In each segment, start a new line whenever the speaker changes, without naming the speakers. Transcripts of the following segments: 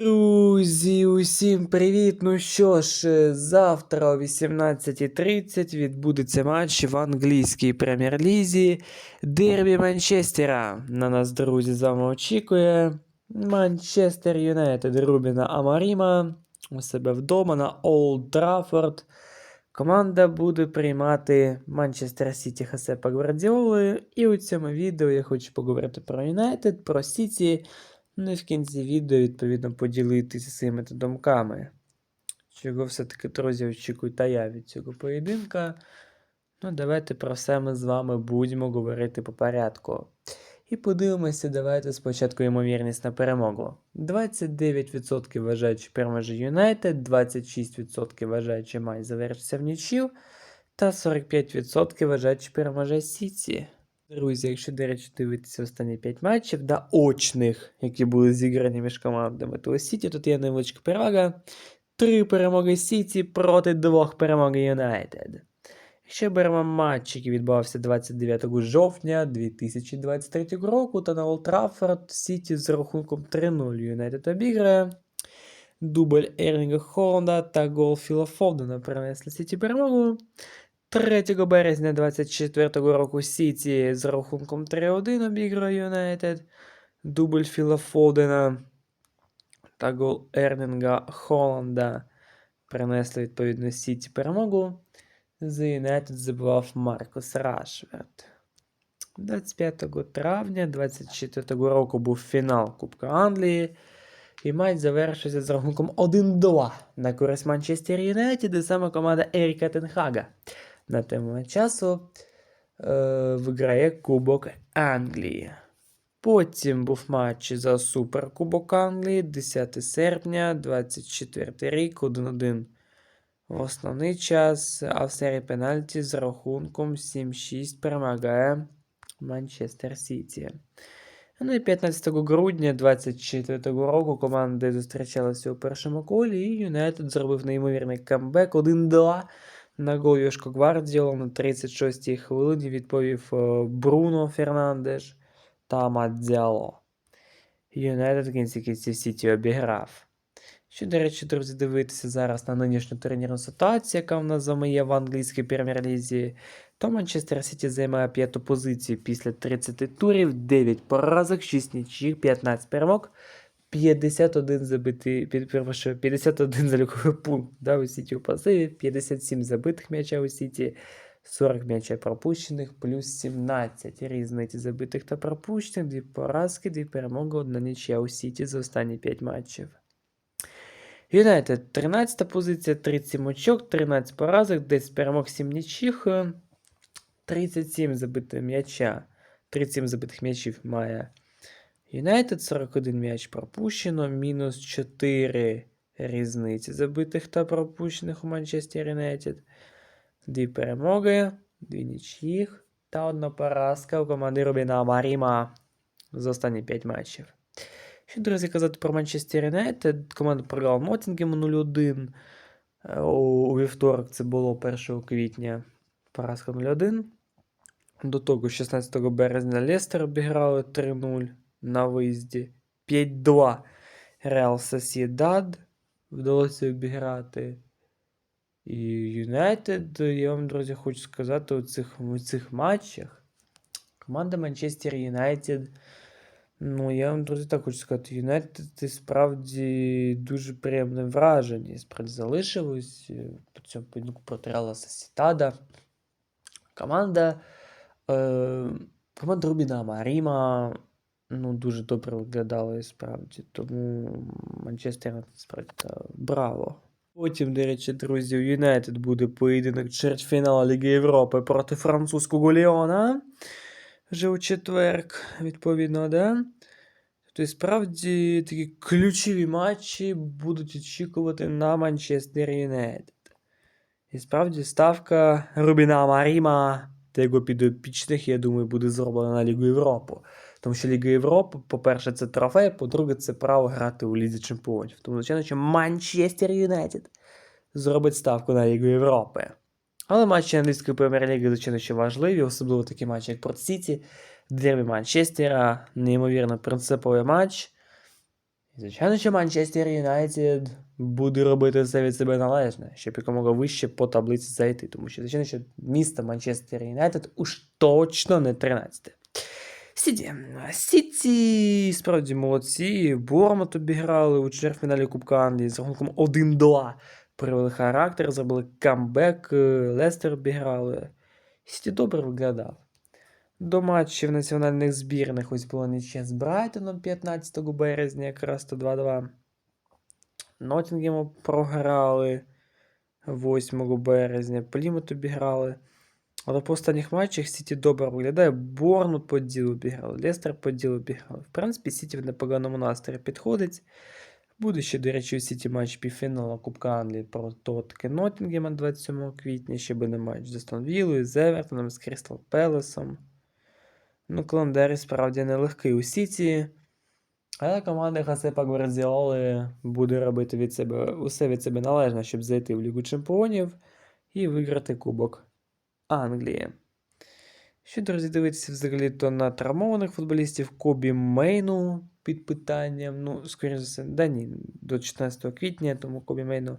Друзі, усім привіт! Ну що ж, е, завтра о 18.30 відбудеться матч в англійській прем'єр-лізі Дербі Манчестера. На нас, друзі, з вами очікує Манчестер Юнайтед Рубіна Амаріма у себе вдома на Олд Траффорд. Команда буде приймати Манчестер Сіті Хасепа Гвардіоли. І у цьому відео я хочу поговорити про Юнайтед, про Сіті. Ну і в кінці відео, відповідно, поділитися своїми думками. Чого все-таки, друзі, очікую та я від цього поєдинка. Ну, давайте про все ми з вами будемо говорити по порядку. І подивимося, давайте спочатку ймовірність на перемогу. 29% вважають, що переможе Юнайтед, 26% вважають, що має завершитися в нічів, та 45% вважають, що переможе Сіті. Друзі, якщо, до речі, дивитися останні 5 матчів, да, очних, які були зіграні між командами, то Сіті тут є невеличка перевага. Три перемоги Сіті проти двох перемог Юнайтед. Якщо беремо матч, який відбувався 29 жовтня 2023 року, то на Олд Траффорд Сіті з рахунком 3-0 Юнайтед обіграє. Дубль Ерлінга Холланда та гол Філа Фодена принесли Сіті перемогу. 3 березня 24 року Сіті з рахунком 3-1 обіграє Юнайтед. Дубль Філа Фодена та гол Ерлінга Холланда принесли відповідно Сіті перемогу. За Юнайтед забивав Маркус Рашверд. 25 травня 24-го року був фінал Кубка Англії. І матч завершився з рахунком 1-2 на користь Манчестер Юнайтед, і саме команда Еріка Тенхага на тему часу е, виграє Кубок Англії. Потім був матч за Суперкубок Англії 10 серпня, 24 рік, 1-1 в основний час, а в серії пенальті з рахунком 7-6 перемагає Манчестер Сіті. Ну і 15 грудня 24 року команди зустрічалися у першому колі, і Юнайтед зробив неймовірний камбек 1-2 на гол Йошко Гвардіола на 36-й хвилині відповів е, Бруно Фернандеш та Мадзяло. Юнайтед в кінці кінців Сіті обіграв. Що, до речі, друзі, дивитися зараз на нинішню турнірну ситуацію, яка в нас з в англійській прем'єр-лізі, то Манчестер Сіті займає п'яту позицію після 30 турів, 9 поразок, 6 нічих, 15 перемог, 51 забитий, перепрошую, 51 заліковий пункт да, у Сіті у пасиві, 57 забитих м'яча у Сіті, 40 м'яча пропущених, плюс 17 різниці забитих та пропущених, 2 поразки, 2 перемоги, 1 нічия у Сіті за останні 5 матчів. Юнайтед 13 позиція, 37 очок, 13 поразок, 10 перемог, 7 нічих, 37 забитих м'яча. 37 забитих м'ячів має Юнайтед, 41 м'яч пропущено, мінус 4 різниці забитих та пропущених у Манчестер Юнайтед. Дві перемоги, дві нічїх та одна поразка у команди Рубіна Маріма за останні 5 матчів. Що, друзі, казати про Манчестер Юнайтед, команда програла Ноттінгем 0-1. Е, У вівторок це було 1 квітня поразка 0-1. До того, 16 березня Лестер обіграли 3-0 на виїзді. 5-2 Реал Сосідад вдалося обіграти. І Юнайтед, я вам, друзі, хочу сказати, у цих, у цих матчах команда Манчестер Юнайтед. Ну, я вам, друзі, так хочу сказати, Юнайтед справді дуже приємне враження. Справді залишилось по цьому поєдинку проти Реала Сосідада. Команда, е, команда Рубіна Маріма ну, дуже добре виглядала і справді. Тому Манчестер справді браво. Потім, до речі, друзі, у Юнайтед буде поєдинок чвертьфіналу Ліги Європи проти французького Ліона. Вже у четверг, відповідно, да? Тобто, справді такі ключові матчі будуть очікувати на Манчестер Юнайтед. І справді ставка Рубіна Маріма та його підопічних, я думаю, буде зроблена на Лігу Європи. Тому що Ліга Європи, по-перше, це трофей, по-друге, це право грати у Лізі Чемпіонів. Тому, звичайно, що Манчестер Юнайтед зробить ставку на Лігу Європи. Але матчі англійської прем'єр-ліги, звичайно, що важливі, особливо такі матчі, як проти Сіті, Дербі Манчестера, неймовірно принциповий матч. Звичайно, що Манчестер Юнайтед буде робити все від себе належне, щоб якомога вище по таблиці зайти. Тому що, звичайно, що місто Манчестер Юнайтед уж точно не 13. Сіті. Сіті справді молодці. Бормот обіграли у чвертьфіналі Кубка Англії з рахунком 1-2. Привели характер, зробили камбек, е, Лестер обіграли. Сіті добре виглядав. До матчів національних збірних ось була нічия з Брайтоном 15 березня, якраз то 2-2. Ноттінгему програли 8 березня, Плімут обіграли. Але по останніх матчах Сіті добре виглядає. Борнут по ділу обіграли, Лестер по ділу обіграли. В принципі, Сіті в непоганому настрої підходить. Буде ще, до речі, у Сіті матч півфіналу Кубка Англії проти Тотки Ноттінгема 27 квітня. Ще буде матч з Астон Віллою, з Евертоном, з Крістал Пелесом. Ну, календар справді нелегкий у Сіті. Але команда Хасепа Гвардіоли буде робити від себе усе від себе належне, щоб зайти в Лігу Чемпіонів і виграти Кубок Англії. Що, друзі, дивитися взагалі то на травмованих футболістів Кобі Мейну під питанням. Ну, скоріше за все, да ні, до 16 квітня, тому Кобі Мейну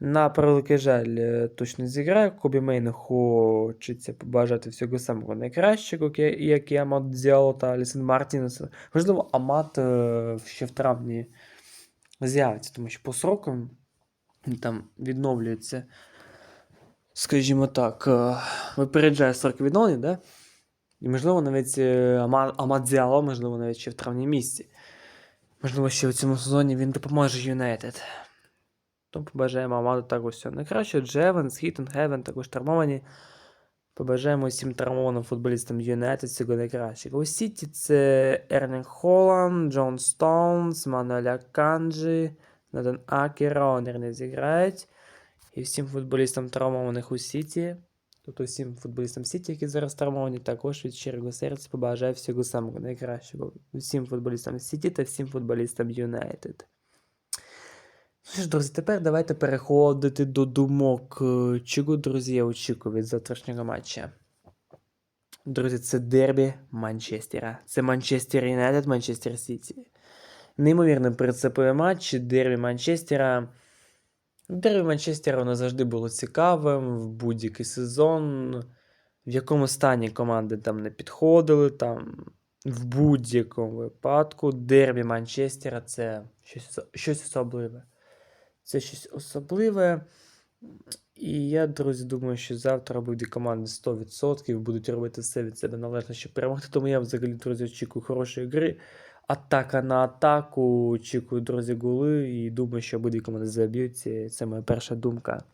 на превеликий жаль е, точно зіграє. Кобі Мейну хочеться побажати всього самого найкращого, як і- Амат Діало та Алісон Мартінес. Можливо, Амат е, ще в травні з'явиться, тому що по срокам там відновлюється скажімо так, е, випереджає строки відновлення, да? І, можливо, навіть е, Ама- Амад Діало, можливо, навіть ще в травні місці. Можливо, ще в цьому сезоні він допоможе Юнайтед. Тому побажаємо Амаду також всього найкраще. Джевенс, Хітон, Хевен також травмовані. Побажаємо всім травмованим футболістам Юнайтед всього найкращого. У Сіті це Ерлінг Холланд, Джон Стоунс, Мануеля Канджі, Надан Акера, вони не зіграють. І всім футболістам травмованих у Сіті, тобто всім футболістам Сіті, які зараз травмовані, також від щирого серця побажаю всього самого найкращого. Всім футболістам Сіті та всім футболістам Юнайтед. Ну що ж, друзі, тепер давайте переходити до думок. Е, Чого, друзі, я очікую від завтрашнього матча. Друзі, це дербі Манчестера. Це Манчестер Юнайтед, Манчестер Сіті. Неймовірно принциповий матч, дербі Манчестера. Дербі Манчестера воно завжди було цікавим в будь-який сезон. В якому стані команди там не підходили, там в будь-якому випадку дербі Манчестера це щось, щось особливе. Це щось особливе. І я, друзі, думаю, що завтра обидві команди 100% будуть робити все від себе належне, щоб перемогти. Тому я взагалі, друзі, очікую хорошої гри. Атака на атаку, очікую, друзі, голи. І думаю, що обидві команди заб'ються. Це моя перша думка.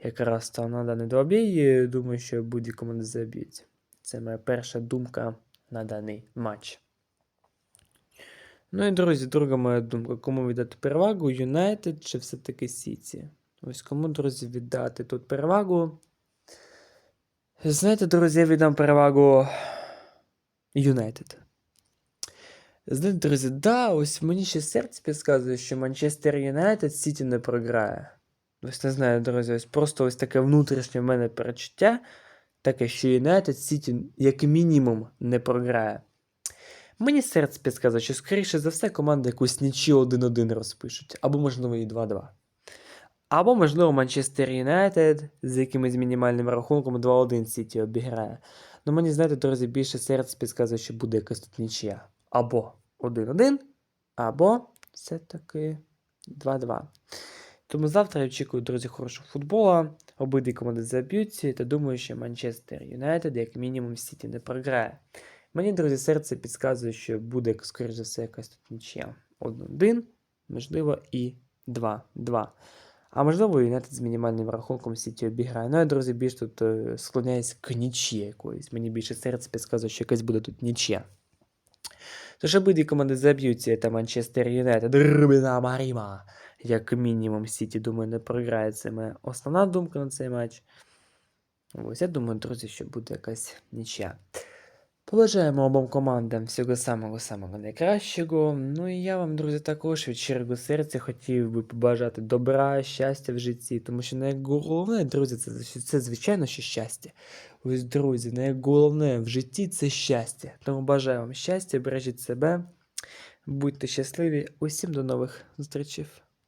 Якраз там на даний двобій. Думаю, що обидві команди заб'ють. Це моя перша думка на даний матч. Ну і друзі, друга моя думка. Кому віддати перевагу? Юнайтед чи все-таки Сіті? Ось кому, друзі, віддати тут перевагу. Знаєте, друзі, я віддам перевагу Юнайтед. Друзі, да, ось мені ще серце підказує, що Манчестер Юнайтед Сіті не програє. Ось не знаю, друзі, ось просто ось таке внутрішнє в мене перечуття, таке, що Юнайтед Сіті як мінімум не програє. Мені серце підказує, що, скоріше за все, команда якусь нічию 1-1 розпишуть, або, можливо, і 2-2. Або, можливо, Манчестер Юнайтед з якимось мінімальним рахунком 2-1 Сіті обіграє. Ну, мені, знаєте, друзі, більше серце підказує, що буде якась тут нічия. Або 1-1, або все-таки 2-2. Тому завтра я очікую, друзі, хорошого футбола. Обидві команди заб'ються, та думаю, що Манчестер Юнайтед, як мінімум, Сіті не програє. Мені, друзі, серце підказує, що буде, скоріш за все, якась тут нічия. 1-1, можливо, і 2-2. А можливо, Юнайтед з мінімальним рахунком Сіті обіграє. Ну, я, друзі, більш тут е, склоняюсь к нічі якоїсь. Мені більше серце підказує, що якась буде тут нічия. Тож обидві команди заб'ються, та Манчестер Юнайтед, Рубіна Маріма. Як мінімум, Сіті, думаю, не програє. Це основна думка на цей матч. Ось, я думаю, друзі, що буде якась нічия. Побажаємо обом командам всього самого самого найкращого. Ну і я вам, друзі, також від щирого серця хотів би побажати добра, щастя в житті, тому що найголовне, друзі, це, це звичайно що щастя. Ось, друзі, найголовне в житті це щастя. Тому бажаю вам щастя, бережіть себе. Будьте щасливі, усім до нових зустрічей.